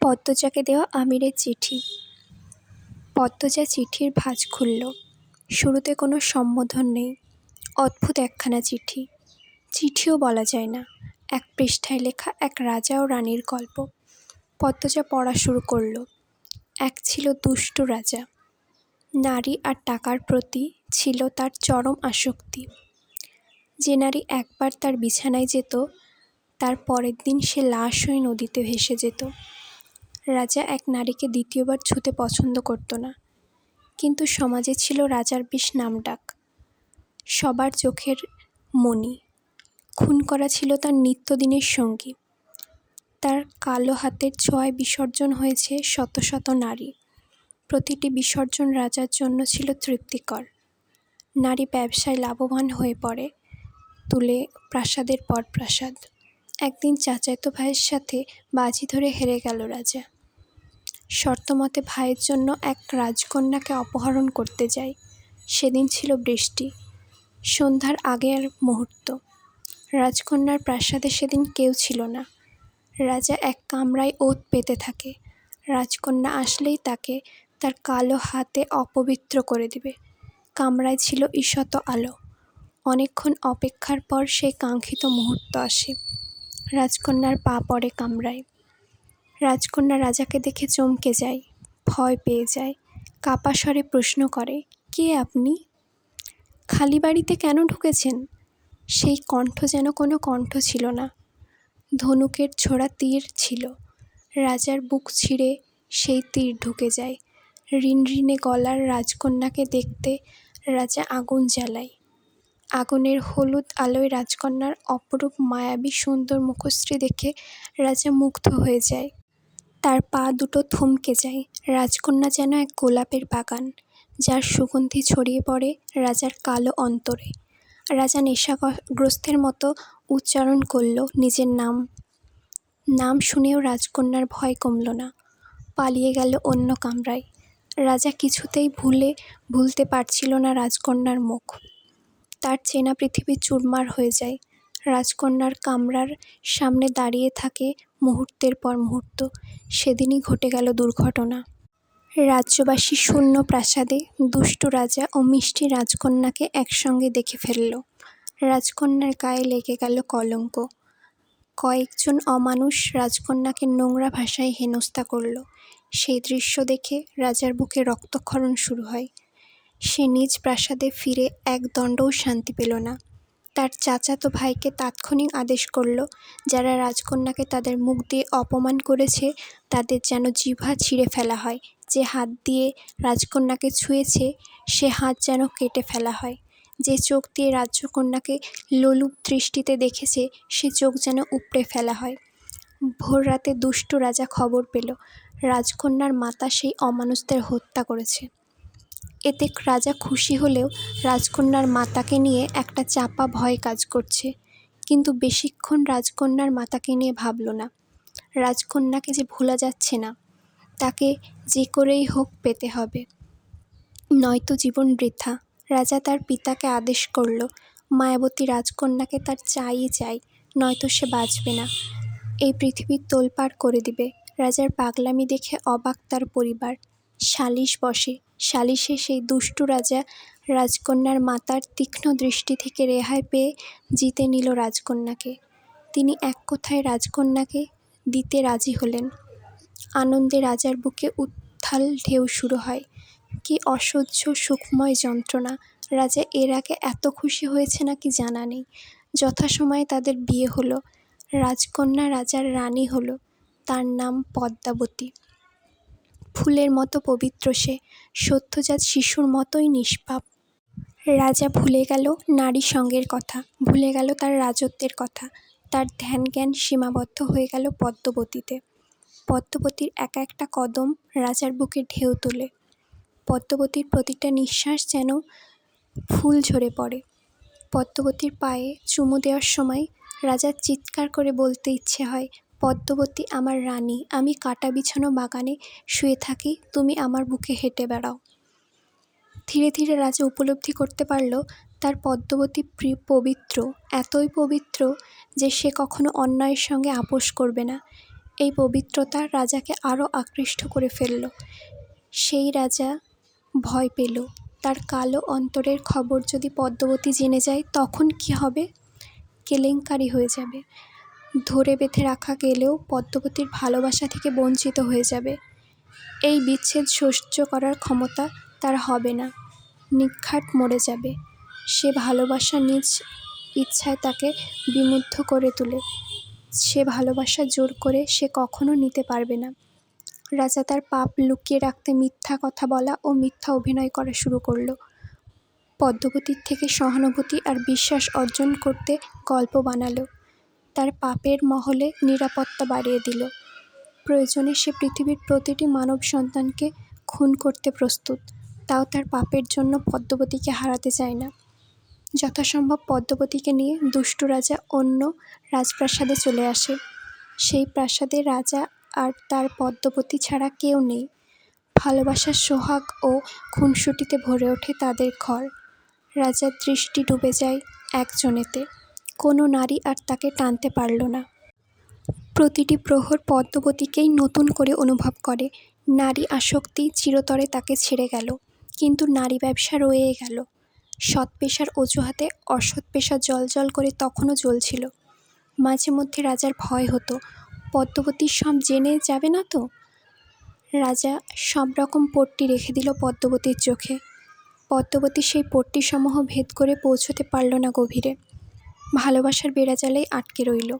পদ্মজাকে দেওয়া আমিরের চিঠি। পদ্মজা চিঠির ভাঁজ খুলল। শুরুতে কোনো সম্বোধন নেই। অদ্ভুত একখানা চিঠি। চিঠিও বলা যায় না। এক পৃষ্ঠায় লেখা এক রাজা ও রানীর গল্প। পদ্মজা পড়া শুরু করল। এক ছিল দুষ্টু রাজা। নারী আর টাকার প্রতি ছিল তার চরম আসক্তি। যে নারী একবার তার বিছানায় যেত, তার পরের দিন সে লাশ হয়ে নদীতে ভেসে যেত। রাজা এক নারীকে দ্বিতীয়বার ছুতে পছন্দ করত না। কিন্তু সমাজে ছিল রাজার বেশ নামডাক। সবার চোখের মণি। খুন করা ছিল তার নিত্যদিনের সঙ্গী। তার কালো হাতের ছোঁয়ায় বিসর্জন হয়েছে শত শত নারী। প্রতিটি বিসর্জন রাজার জন্য ছিল তৃপ্তিকর। নারী ব্যবসায় লাভবান হয়ে পড়ে, তুলে প্রাসাদের পর প্রাসাদ একদিন চাচাতো ভাইয়ের সাথে বাজি ধরে হেরে গেল রাজা। শর্তমতে ভাইয়ের জন্য এক রাজকন্যাকে অপহরণ করতে যায় সেদিন ছিল বৃষ্টি। সন্ধ্যার আগের মুহূর্ত। রাজকন্যার প্রাসাদে সেদিন কেউ ছিল না। রাজা এক কামরায় ওত পেতে থাকে। রাজকন্যা আসলেই তাকে তার কালো হাতে অপবিত্র করে দিবে। কামরায় ছিল ঈষৎ আলো। অনেকক্ষণ অপেক্ষার পর সেই কাঙ্ক্ষিত মুহূর্ত আসে। রাজকন্যার পা পড়ে কামরায়। রাজকন্যা রাজাকে দেখে চমকে যায়, ভয় পেয়ে যায় কাপা স্বরে প্রশ্ন করে, কে আপনি? খালি বাড়িতে কেন ঢুকেছেন? সেই কণ্ঠ যেন কোনো কণ্ঠ ছিল না। ধনুকের ছোড়া তীর ছিল। রাজার বুক ছিঁড়ে সেই তীর ঢুকে যায়। ঋণঋণে গলার রাজকন্যাকে দেখতে রাজা আগুন জ্বালায়। আগুনের হলুদ আলোয় রাজকন্যার অপরূপ মায়াবী সুন্দর মুখশ্রী দেখে রাজা মুগ্ধ হয়ে যায়। তার পা দুটো থমকে যায়। রাজকন্যা যেন এক গোলাপের বাগান, যার সুগন্ধি ছড়িয়ে পড়ে রাজার কালো অন্তরে। রাজা নেশাগ্রস্তের মতো উচ্চারণ করল নিজের নাম। নাম শুনেও রাজকন্যার ভয় কমল না। পালিয়ে গেল অন্য কামরায়। রাজা কিছুতেই ভুলে, ভুলতে পারছিল না রাজকন্যার মুখ। তার চেনা পৃথিবী চুরমার হয়ে যায়। রাজকন্যার কামরার সামনে দাঁড়িয়ে থাকে মুহূর্তের পর মুহূর্ত, সেদিনই ঘটে গেল দুর্ঘটনা। রাজ্যবাসী শূন্য প্রাসাদে দুষ্টু রাজা ও মিষ্টি রাজকন্যাকে একসঙ্গে দেখে ফেলল। রাজকন্যার গায়ে লেগে গেল কলঙ্ক। কয়েকজন অমানুষ রাজকন্যাকে নোংরা ভাষায় হেনস্থা করল। সেই দৃশ্য দেখে রাজার বুকে রক্তক্ষরণ শুরু হয়। সে নিজ প্রাসাদে ফিরে এক দণ্ডও শান্তি পেল না। তার চাচাতো ভাইকে তাৎক্ষণিক আদেশ করল, যারা রাজকন্যাকে তাদের মুখ দিয়ে অপমান করেছে, তাদের যেন জিভা ছিঁড়ে ফেলা হয়। যে হাত দিয়ে রাজকন্যাকে ছুঁয়েছে, সে হাত যেন কেটে ফেলা হয়। যে চোখ দিয়ে রাজকন্যাকে লোলুপ দৃষ্টিতে দেখেছে, সে চোখ যেন উপড়ে ফেলা হয়। ভোর রাতে দুষ্ট রাজা খবর পেল, রাজকন্যার মাতা সেই অমানুষদের হত্যা করেছে। এতে রাজা খুশি হলেও রাজকন্যার মাতাকে নিয়ে একটা চাপা ভয় কাজ করছে। কিন্তু বেশিক্ষণ রাজকন্যার মাতাকে নিয়ে ভাবল না। রাজকন্যাকে যে ভোলা যাচ্ছে না, তাকে যে করেই হোক পেতে হবে। নয়তো জীবন বৃথা, রাজা তার পিতাকে আদেশ করল, মায়াবতী রাজকন্যাকে তার চাই চাই, নয়তো সে বাঁচবে না। এই পৃথিবীর তোলপাড় করে দিবে, রাজার পাগলামি দেখে অবাক তার পরিবার। সালিশ বসে সালিশে সেই দুষ্টু রাজা রাজকন্যার মাতার তীক্ষ্ণ দৃষ্টি থেকে রেহাই পেয়ে জিতে নিল রাজকন্যাকে। তিনি এক কথায় রাজকন্যাকে দিতে রাজি হলেন। আনন্দে রাজার বুকে উত্থাল ঢেউ শুরু হয়। কি অসহ্য, সুখময় যন্ত্রণা। রাজা এর আগে এত খুশি হয়েছে নাকি জানা নেই। যথাসময়ে তাদের বিয়ে হলো। রাজকন্যা রাজার রানী হলো। তার নাম পদ্মাবতী। ফুলের মতো পবিত্র সে, সত্যজাত শিশুর মতোই নিষ্পাপ। রাজা ভুলে গেল নারী সঙ্গের কথা, ভুলে গেল তার রাজত্বের কথা, তার ধ্যান জ্ঞান সীমাবদ্ধ হয়ে গেল পদ্মবতীতে। পদ্মবতীর এক একটা কদম রাজার বুকে ঢেউ তোলে। পদ্মবতীর প্রতিটা নিঃশ্বাস যেন ফুল ঝরে পড়ে। পদ্মবতীর পায়ে চুমু দেওয়ার সময় রাজার চিৎকার করে বলতে ইচ্ছে হয় পদ্মবতী আমার রানী, আমি কাটা বিছানো বাগানে শুয়ে থাকি, তুমি আমার বুকে হেঁটে বেড়াও। ধীরে ধীরে রাজা উপলব্ধি করতে পারল, তার পদ্মবতী পবিত্র, এতই পবিত্র যে সে কখনো অন্যায়ের সঙ্গে আপোষ করবে না। এই পবিত্রতা রাজাকে আরও আকৃষ্ট করে ফেলল। সেই রাজা ভয় পেল, তার কালো অন্তরের খবর যদি পদ্মবতী জেনে যায়, তখন কি হবে? কেলেঙ্কারি হয়ে যাবে। ধরে বেঁধে রাখা গেলেও পদ্মবতীর ভালোবাসা থেকে বঞ্চিত হয়ে যাবে। এই বিচ্ছেদ সহ্য করার ক্ষমতা তার হবে না। নিখাট মরে যাবে। সে ভালোবাসা নিজ ইচ্ছায় তাকে বিমুগ্ধ করে তোলে। সে ভালোবাসা জোর করে সে কখনো নিতে পারবে না। রাজা তার পাপ লুকিয়ে রাখতে মিথ্যা কথা বলা ও মিথ্যা অভিনয় করা শুরু করল। পদ্মবতীর থেকে সহানুভূতি আর বিশ্বাস অর্জন করতে গল্প বানালো। তার পাপের মহলে নিরাপত্তা বাড়িয়ে দিল। প্রয়োজনে সে পৃথিবীর প্রতিটি মানব সন্তানকে খুন করতে প্রস্তুত। তাও তার পাপের জন্য পদ্মবতীকে হারাতে চায় না। যথাসম্ভব পদ্মবতীকে নিয়ে দুষ্টু রাজা অন্য রাজপ্রাসাদে চলে আসে। সেই প্রাসাদে রাজা আর তার পদ্মবতী ছাড়া কেউ নেই। ভালোবাসার সোহাগ ও খুনসুটিতে ভরে ওঠে তাদের ঘর। রাজার দৃষ্টি ডুবে যায় একজনেতে। কোনো নারী আর তাকে টানতে পারল না। প্রতিটি প্রহর পদ্মবতীকেই নতুন করে অনুভব করে। নারী আসক্তি চিরতরে তাকে ছেড়ে গেল, কিন্তু নারী ব্যবসা রয়ে গেল। সৎ পেশার অজুহাতে অসৎ পেশা জল করে তখনও জ্বলছিল। মাঝে মধ্যে রাজার ভয় হতো পদ্মবতীর সব জেনে যাবে না তো? রাজা সব রকম পট্টি রেখে দিল পদ্মবতীর চোখে। পদ্মবতী সেই পট্টিসমূহ ভেদ করে পৌঁছতে পারল না গভীরে। ভালোবাসার বেড়াজালেই আটকে রইল।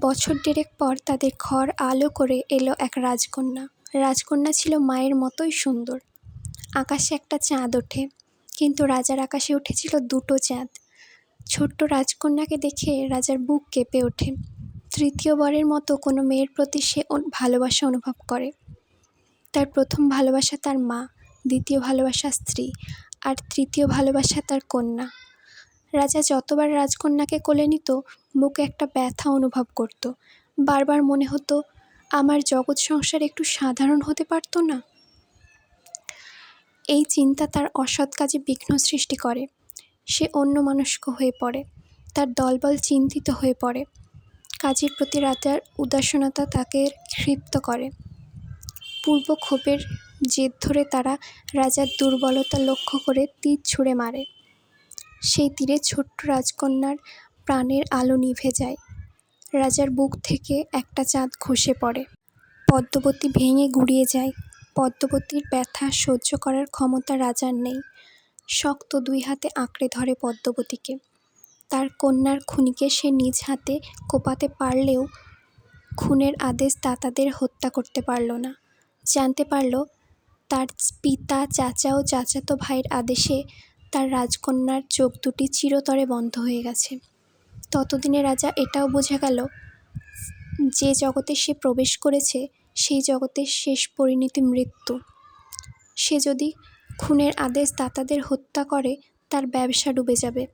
বছর দেড়েক পর তাদের ঘর আলো করে এলো এক রাজকন্যা। রাজকন্যা ছিল মায়ের মতোই সুন্দর। আকাশে একটা চাঁদ ওঠে, কিন্তু রাজার আকাশে উঠেছিল দুটো চাঁদ। ছোট্ট রাজকন্যাকে দেখে রাজার বুক কেঁপে ওঠে। তৃতীয়বারের মতো কোনো মেয়ের প্রতি সে ভালোবাসা অনুভব করে। তার প্রথম ভালোবাসা তার মা, দ্বিতীয় ভালোবাসা স্ত্রী, আর তৃতীয় ভালোবাসা তার কন্যা। রাজা যতবার রাজকন্যাকে কোলে নিত বুকে একটা ব্যথা অনুভব করত। বারবার মনে হতো, আমার জগৎ সংসার একটু সাধারণ হতে পারত না। এই চিন্তা তার অসৎ কাজে বিঘ্ন সৃষ্টি করে। সে অন্য মানুষক হয়ে পড়ে, তার দলবল চিন্তিত হয়ে পড়ে। কাজের প্রতি রাজার উদাসীনতা তাকে ক্ষিপ্ত করে। পূর্ব ক্ষোভের জেদ ধরে তারা রাজার দুর্বলতা লক্ষ্য করে তীর ছুঁড়ে মারে। সেই তীরে ছোট্ট রাজকন্যার প্রাণের আলো নিভে যায়। রাজার বুক থেকে একটা চাঁদ খসে পড়ে। পদ্মবতী ভেঙে গুড়িয়ে যায়। পদ্মবতীর ব্যথা সহ্য করার ক্ষমতা রাজার নেই। শক্ত দুই হাতে আঁকড়ে ধরে পদ্মবতীকে। তার কন্যার খুনিকে সে নিজ হাতে কোপাতে পারলেও খুনের আদেশ দাতাদের হত্যা করতে পারল না। জানতে পারল, তার পিতা, চাচা ও চাচাতো ভাইয়ের আদেশে তার রাজকন্যার চোখ দুটি চিরতরে বন্ধ হয়ে গেছে। ততদিনে রাজা এটাও বোঝা গেল, যে জগতে সে প্রবেশ করেছে, সেই জগতের শেষ পরিণতি মৃত্যু। সে যদি খুনের আদেশ দাতাদের হত্যা করে, তার ব্যবসা ডুবে যাবে।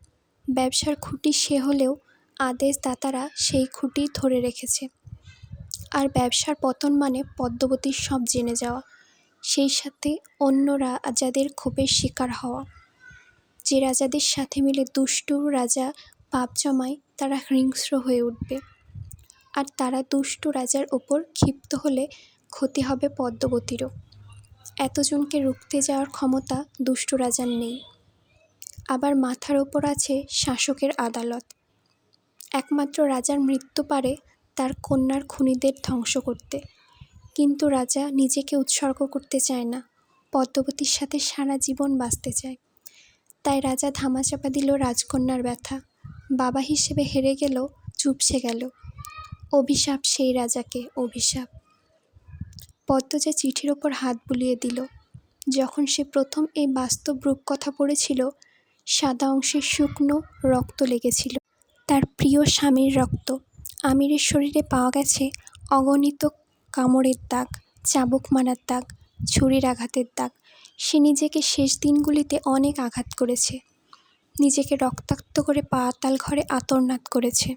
ব্যবসার খুঁটি সে হলেও আদেশ দাতারা সেই খুঁটি ধরে রেখেছে। আর ব্যবসার পতন মানে পদ্মবতীর সব জেনে যাওয়া, সেই সাথে অন্য রাজাদের ক্ষোভের শিকার হওয়া। যে রাজাদের সাথে মিলে দুষ্টু রাজা পাপ জমায়, তারা হিংস্র হয়ে উঠবে। আর তারা দুষ্টু রাজার ওপর ক্ষিপ্ত হলে ক্ষতি হবে পদ্মবতীরও। এতজনকে রুখতে যাওয়ার ক্ষমতা দুষ্টু রাজার নেই। আবার মাথার ওপর আছে শাসকের আদালত। একমাত্র রাজার মৃত্যু পারে তার কন্যার খুনিদের ধ্বংস করতে। কিন্তু রাজা নিজেকে উৎসর্গ করতে চায় না। পদ্মবতীর সাথে সারা জীবন বাঁচতে চায়। তাই রাজা ধামাচাপা দিল রাজকন্যার ব্যথা। বাবা হিসেবে হেরে গেল, চুপসে গেল। অভিশাপ সেই রাজাকে, অভিশাপ। পদ্মজা চিঠির ওপর হাত বুলিয়ে দিল। যখন সে প্রথম এই বাস্তব রূপকথা পড়েছিল, সাদা অংশে শুকনো রক্ত লেগেছিল। তার প্রিয় স্বামীর রক্ত। আমিরের শরীরে পাওয়া গেছে অগণিত কামড়ের দাগ চাবুক মারার দাগ, ছুরির আঘাতের দাগ। সে নিজেকে শেষ দিনগুলিতে অনেক আঘাত করেছে। নিজেকে রক্তাক্ত করে পাতাল ঘরে আতরনাদ করেছে।